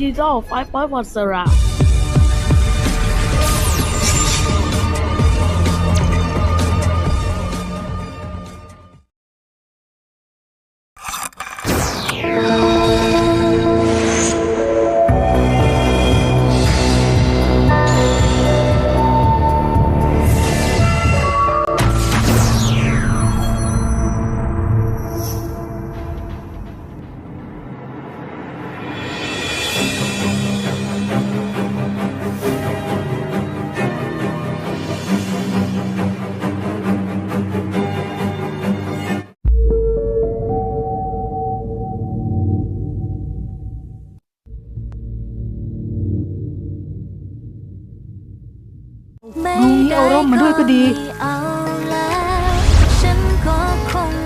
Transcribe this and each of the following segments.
จีโร่ ระลุงนี่เอาร่มมาด้วยก็ดี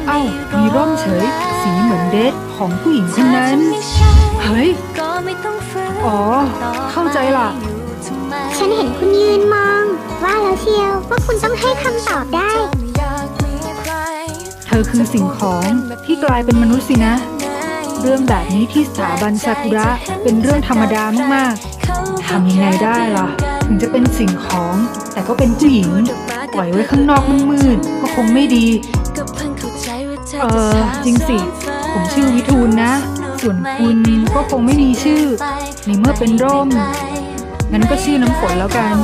เอ้า มีร่มเฉย สีเหมือนเดทของผู้หญิงคนนั้น เฮ้ย อ๋อ เข้าใจล่ะ ฉันเห็นคุณยืนมอง ว่าแล้วเชียวว่าคุณต้องให้คำตอบได้ เธอคือสิ่งของที่กลายเป็นมนุษย์สินะ เรื่องแบบนี้ที่สถาบันซากุระเป็นเรื่องธรรมดามากๆทำยังไงได้ล่ะ ถึงจะเป็นสิ่งของ แต่ก็เป็นผู้หญิง ปล่อยไว้ข้างนอกมืดๆก็คงไม่ดี เออจริงสิ ผมชื่อวิทูลนะ ส่วนคุณก็คงไม่มีชื่อ ในเมื่อเป็นร่ม งั้นก็ชื่อน้ำฝนแล้วกัน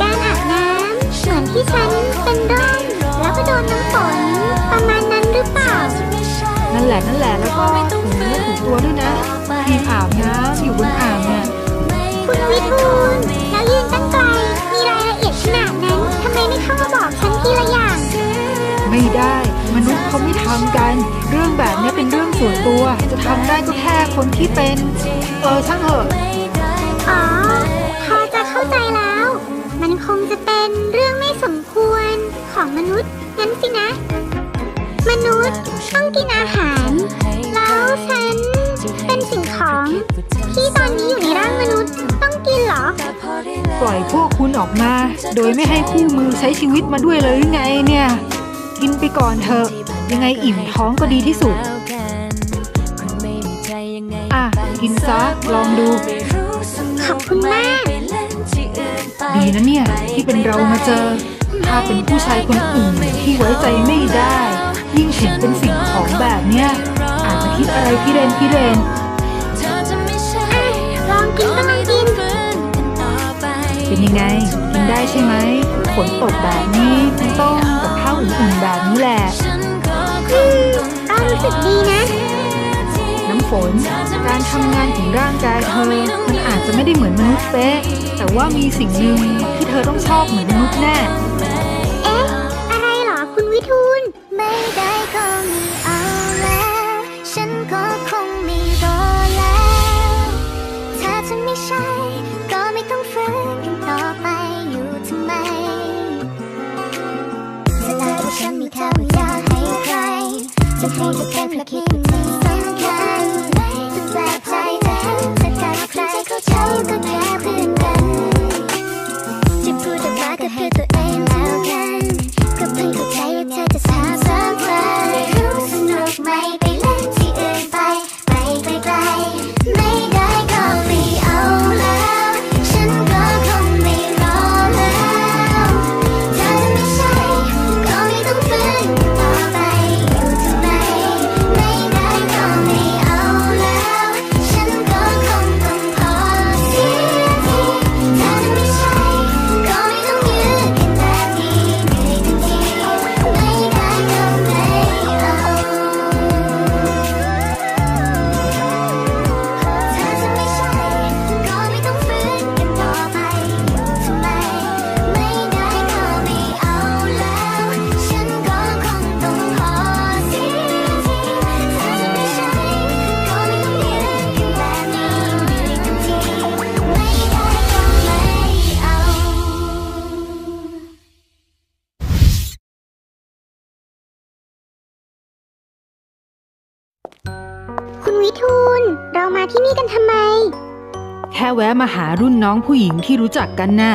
การอาบน้ำเหมือนที่ฉันเป็นร่มแล้วก็โดนน้ำฝนประมาณนั้นหรือเปล่า นั่นแหละนั่นแหละแล้วก็ถูเนื้อถูตัวด้วยนะทีมอาบน้ำอยู่บนอ่างเนี่ยคุณวิทูลแล้วยืนตั้งไกล นาดนั้นทำไมไม่เข้ามาบอกฉันทีละอย่าง ไม่ได้ มนุษย์เขาไม่ทำกัน เรื่องแบบนี้เป็นเรื่องส่วนตัว จะทำได้ก็แค่คนที่เป็น เออช่างเถอะอ๋อพอจะเข้าใจแล้ว มันคงจะเป็นเรื่องไม่สมควรของมนุษย์งั้นสินะ มนุษย์ต้องกินอาหาร แล้วฉันเป็นสิ่งของที่ตอนนี้อยู่ในร่างมนุษย์ต้อง กินเหรอ ปล่อยพวกคุณออกมา โดยไม่ให้คู่มือใช้ชีวิตมาด้วยเลยหรือไงเนี่ย กินไปก่อนเถอะ ยังไงอิ่มท้องก็ดีที่สุด อะ กินซะลองดู ขอบคุณมาก ดีนะเนี่ย ที่เป็นเรามาเจอ ถ้าเป็นผู้ชายคนอื่นที่ไว้ใจไม่ได้ ยิ่งเห็นเป็นสิ่งของแบบเนี้ยอาจจะคิดอะไรพิเรนพิเรนลองกินก็ลองกิน เป็นยังไงกินได้ใช่ไหมฝนตกแบบนี้มันต้องกับข้าวอุ่นๆแบบนี้แหละอืมก็รู้สึกดีนะ น้ำฝน การทำงานของร่างกายเธอ มันอาจจะไม่ได้เหมือนมนุษย์เป๊ะ แต่ว่ามีสิ่งหนึ่งที่เธอต้องชอบเหมือนมนุษย์แน่ เรามาที่นี่กันทำไม แค่แวะมาหารุ่นน้องผู้หญิงที่รู้จักกันน่ะ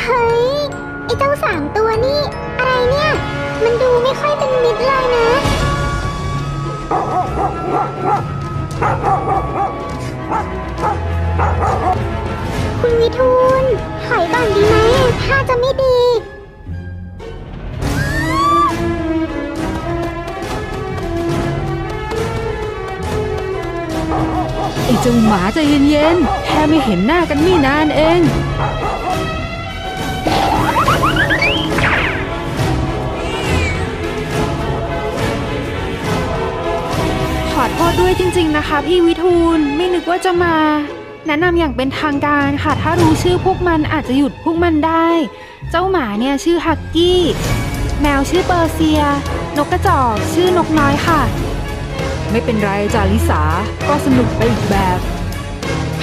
เฮ้ย ไอ้เจ้าสามตัวนี่ อะไรเนี่ยมมันดูไม่ค่อยเป็นมิตรเลยนะ คุณวิทูลถอยก่อนดีไหมถ้าจะไม่ดี จ้าหมาใจเย็นๆ แค่ไม่เห็นหน้ากันไม่นานเอง ขอโทษด้วยจริงๆนะคะ พี่วิทูลไม่นึกว่าจะมา แนะนำอย่างเป็นทางการค่ะ ถ้ารู้ชื่อพวกมันอาจจะหยุดพวกมันได้ เจ้าหมาเนี่ยชื่อฮักกี้ แมวชื่อเปอร์เซีย นกกระจอกชื่อนกน้อยค่ะ ไม่เป็นไรจาลิสา ก็สนุกไปอีกแบบ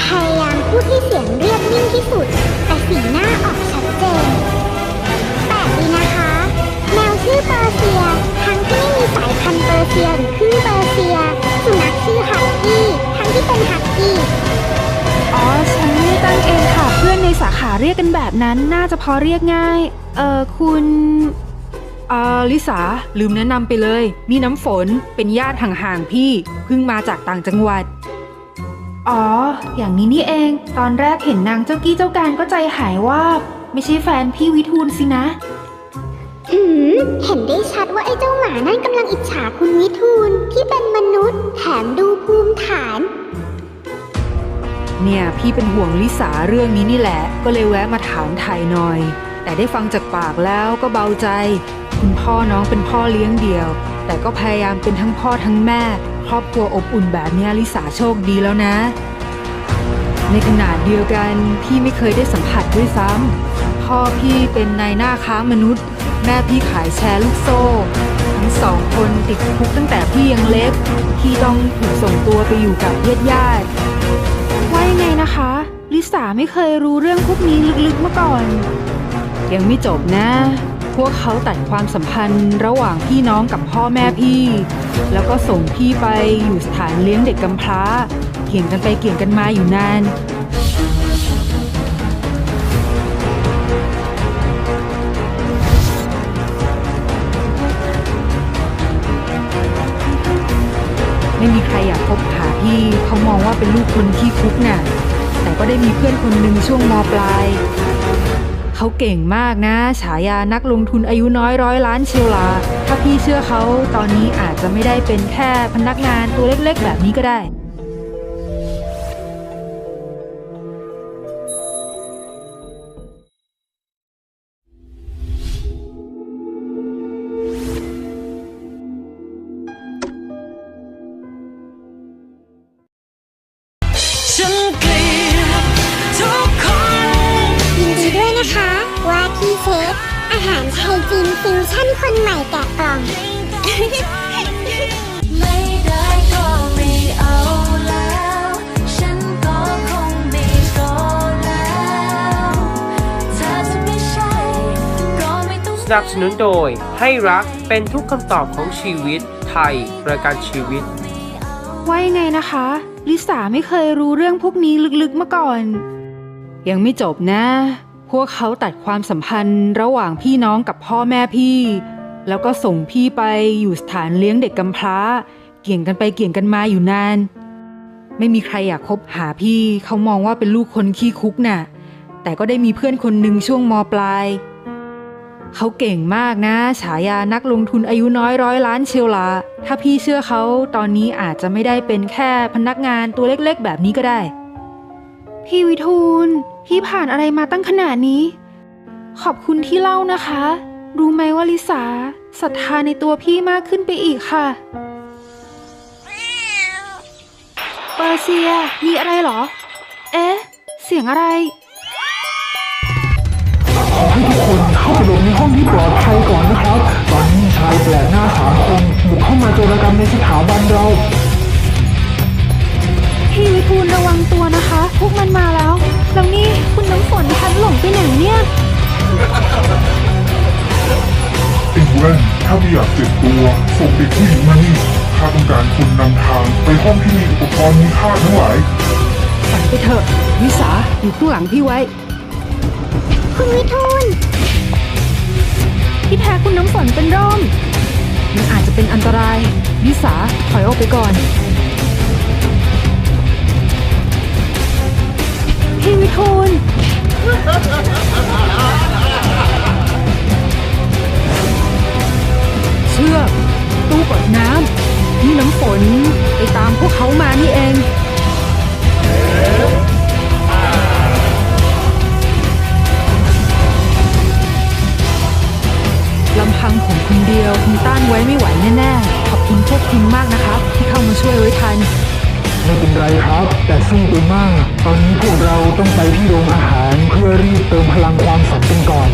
พยายามพูดให้เสียงเรียบนิ่งที่สุด แต่สีหน้าออกชัดเจนแปลกดีนะคะ แมวชื่อเปอร์เซีย ทั้งที่ไม่มีสายพันธุ์เปอร์เซียหรือครึ่งเปอร์เซีย สุนัขชื่อฮักกี้ทั้งที่เป็นฮักกี้อ๋อ ฉันไม่ได้ตั้งเองค่ะ เพื่อนในสาขาเรียกกันแบบนั้น น่าจะพอเรียกง่าย เอ่อคุณ อ่าลิสาลืมแนะนำไปเลยนี่น้ำฝนเป็นญาติห่างๆพี่เพิ่งมาจากต่างจังหวัด อ๋อ อย่างนี้นี่เอง ตอนแรกเห็นนางเจ้ากี้เจ้าการก็ใจหายว่าบไม่ใช่แฟนพี่วิทูลสินะหืมเห็นได้ชัดว่าไอ้เจ้าหมานั่นกำลังอิจฉาคุณวิทูลที่เป็นมนุษย์ แถมดูภูมิฐาน เนี่ยพี่เป็นห่วงลิสาเรื่องนี้นี่แหละ ก็เลยแวะมาถามไทยหน่อย แต่ได้ฟังจากปากแล้วก็เบาใจ คุณพ่อน้องเป็นพ่อเลี้ยงเดี่ยว แต่ก็พยายามเป็นทั้งพ่อทั้งแม่ ครอบครัวอบอุ่นแบบเนี้ยลิสาโชคดีแล้วนะ ในขนาดเดียวกันพี่ไม่เคยได้สัมผัสด้วยซ้ำพ่อพี่เป็นนายหน้าค้ามนุษย์ แม่พี่ขายแชร์ลูกโซ่ทั้งสองคนติดคุกตั้งแต่พี่ยังเล็กพี่ต้องถูกส่งตัวไปอยู่กับญาติญาติๆว่ายังไงนะคะ ลิสาไม่เคยรู้เรื่องพวกนี้ลึกๆมาก่อน ยังไม่จบนะ พวกเขาตัดความสัมพันธ์ระหว่างพี่น้องกับพ่อแม่พี่ แล้วก็ส่งพี่ไปอยู่สถานเลี้ยงเด็กกำพร้าเกี่ยงกันไปเกี่ยงกันมาอยู่นานไม่มีใครอยากคบหาพี่เขามองว่าเป็นลูกคนที่คุกน่ะแต่ก็ได้มีเพื่อนคนหนึ่งช่วงมปลาย เขาเก่งมากนะ ฉายานักลงทุนอายุน้อยร้อยล้านเชียวลา ถ้าพี่เชื่อเขาตอนนี้อาจจะไม่ได้เป็นแค่พนักงานตัวเล็กๆ แบบนี้ก็ได้ สนับสนุนโดย ให้รักเป็นทุกคำตอบของชีวิต ไทยประกันชีวิต ว่ายังไงนะคะ ลิสาไม่เคยรู้เรื่องพวกนี้ลึกๆมาก่อน ยังไม่จบนะ พวกเขาตัดความสัมพันธ์ระหว่างพี่น้องกับพ่อแม่พี่ แล้วก็ส่งพี่ไปอยู่สถานเลี้ยงเด็กกำพร้า เกี่ยงกันไปเกี่ยงกันมาอยู่นาน ไม่มีใครอยากคบหาพี่เขามองว่าเป็นลูกคนขี้คุกน่ะแต่ก็ได้มีเพื่อนคนหนึ่งช่วงมปลาย เขาเก่งมากนะ ฉายานักลงทุนอายุน้อยร้อยล้านเชียวละถ้าพี่เชื่อเขาตอนนี้อาจจะไม่ได้เป็นแค่พนักงานตัวเล็กๆ แบบนี้ก็ได้ พี่วิทูลพี่ผ่านอะไรมาตั้งขนาดนี้ ขอบคุณที่เล่านะคะ รู้ไหมว่าลิสาศรัทธาในตัวพี่มากขึ้นไปอีกค่ะ เปอร์เซียมีอะไรเหรอ เอ๊ะ เสียงอะไร ปลอดภัยก่อนนะครับ ตอนนี้มีชายแปลกหน้าสามคนบุกเข้ามาโจรกรรมในสถาบันเรา พี่วิทูลระวังตัวนะคะ พวกมันมาแล้ว แล้วนี่คุณน้ำฝนพัดหลงไปไหนเนี่ย ไอ้แว่นถ้าไม่อยากเจ็บตัวส่งเด็กผู้หญิงมานี่ข้าต้องการคนนำทางไปห้องที่มีอุปกรณ์มีค่าทั้งหลาย ไปไปเถอะ วิสาอยู่ข้างหลังพี่ไว้ คุณวิทูลพ ที่แท้คุณน้ำฝนเป็นร่ม มันอาจจะเป็นอันตรายลิสาถอยออกไปก่อน พี่วิทูลเชือกตู้กดน้ำนี่น้ำฝนไปตามพวกเขามานี่เอง เดียวคงต้านไว้ไม่ไหวแน่ๆ ขอบคุณพวกคุณมากนะครับ ที่เข้ามาช่วยไว้ทัน ไม่เป็นไรครับ แต่สู้ไปมาก ตอนนี้พวกเราต้องไปที่โรงอาหารเพื่อรีบเติมพลังความฝันกันก่อน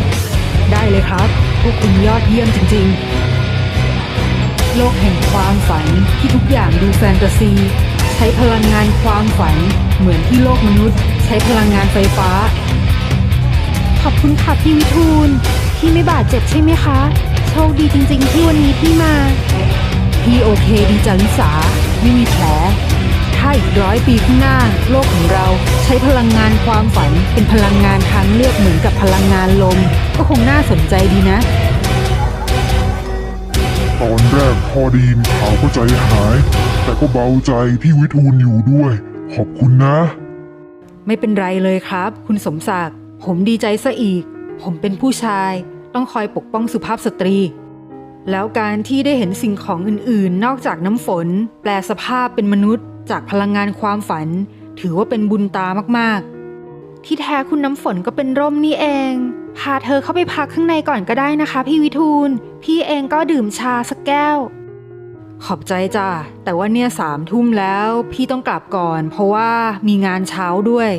ได้เลยครับ พวกคุณยอดเยี่ยมจริงๆ โลกแห่งความฝันที่ทุกอย่างดูแฟนตาซี ใช้พลังงานความฝัน เหมือนที่โลกมนุษย์ ใช้พลังงานไฟฟ้า ขอบคุณค่ะพี่วิทูล พี่ไม่บาดเจ็บใช่ไหมคะ โชคดีจริง ๆ ที่วันนี้พี่มา พี่โอเคดีจาริสาไม่มีแผล ถ้าอีกร้อยปีข้างหน้า โลกของเราใช้พลังงานความฝัน เป็นพลังงานทางเลือกเหมือนกับพลังงานลม ก็คงน่าสนใจดีนะ ตอนแรกพอไดีนข่าวก็ใจหาย แต่ก็เบาใจที่วิทูลอยู่ด้วย ขอบคุณนะ ไม่เป็นไรเลยครับ คุณสมศักดิ์ผมดีใจซะอีก ผมเป็นผู้ชาย ต้องคอยปกป้องสุภาพสตรี แล้วการที่ได้เห็นสิ่งของอื่นๆ นอกจากน้ำฝน แปลสภาพเป็นมนุษย์ จากพลังงานความฝัน ถือว่าเป็นบุญตามากๆ ที่แท้คุณน้ำฝนก็เป็นร่มนี่เอง พาเธอเข้าไปพักข้างในก่อนก็ได้นะคะ พี่วิทูล พี่เองก็ดื่มชาสักแก้ว ขอบใจจ้ะแต่ว่าเนี่ยสามทุ่มแล้ว พี่ต้องกลับก่อน เพราะว่ามีงานเช้าด้วย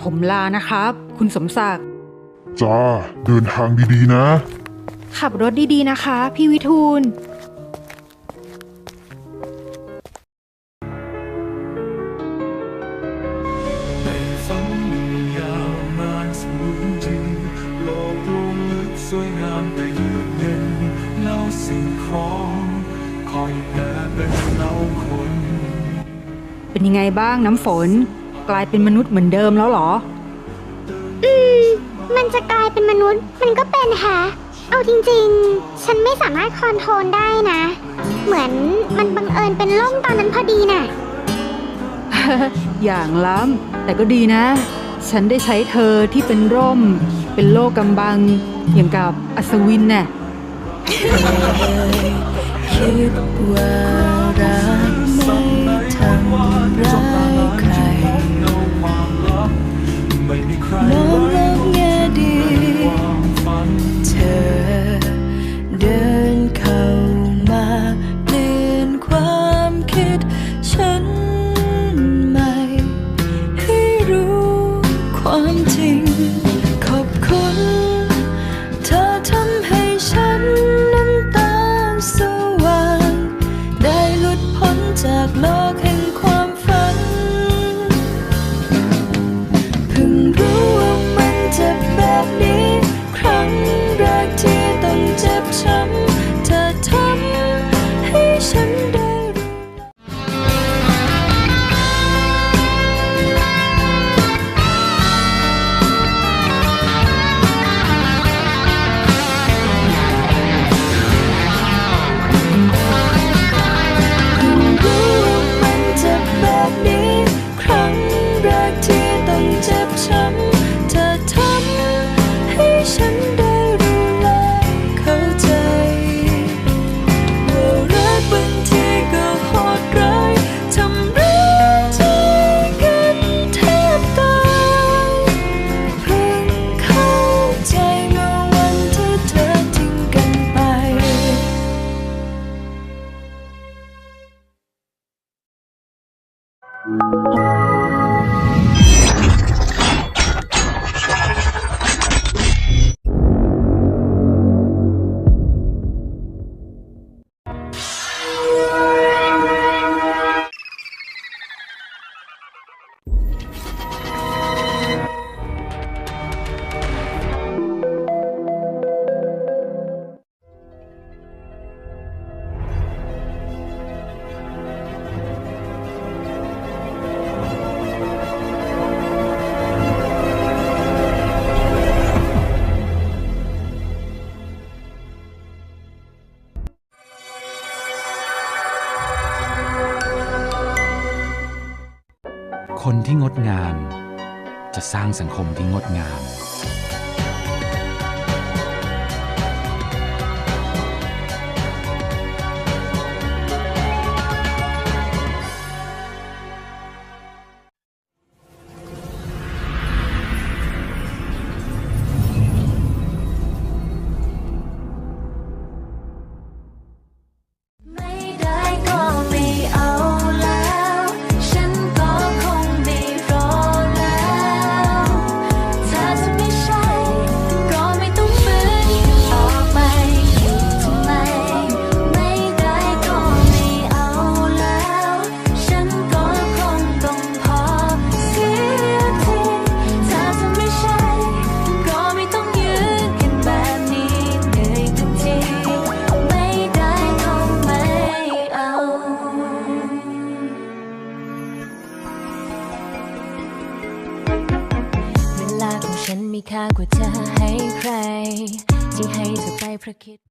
ผมลานะครับ คุณสมศักดิ์ จ้า เดินทางดีๆนะ ขับรถดีๆนะคะ พี่วิทูล ในฝันยาวนานสูงจริงโลกลวงลึกสวยงามแต่เยือกเย็นเล่าสิ่งของคอยแพ้เป็นเล่าคน เป็นยังไงบ้างน้ำฝน กลายเป็นมนุษย์เหมือนเดิมแล้วเหรอ อืม มันจะกลายเป็นมนุษย์ มันก็เป็นแฮะ เอาจริงๆ ฉันไม่สามารถคอนโทรลได้นะ เหมือนมันบังเอิญเป็นล่มตอนนั้นพอดีน่ะ อย่างล้ำแต่ก็ดีนะ ฉันได้ใช้เธอที่เป็นร่ม เป็นโลกกำบัง อย่างกับอัศวินน่ะคิดว่ารักไม่ทำร้ายใคร ค สร้างสังคมที่งดงาม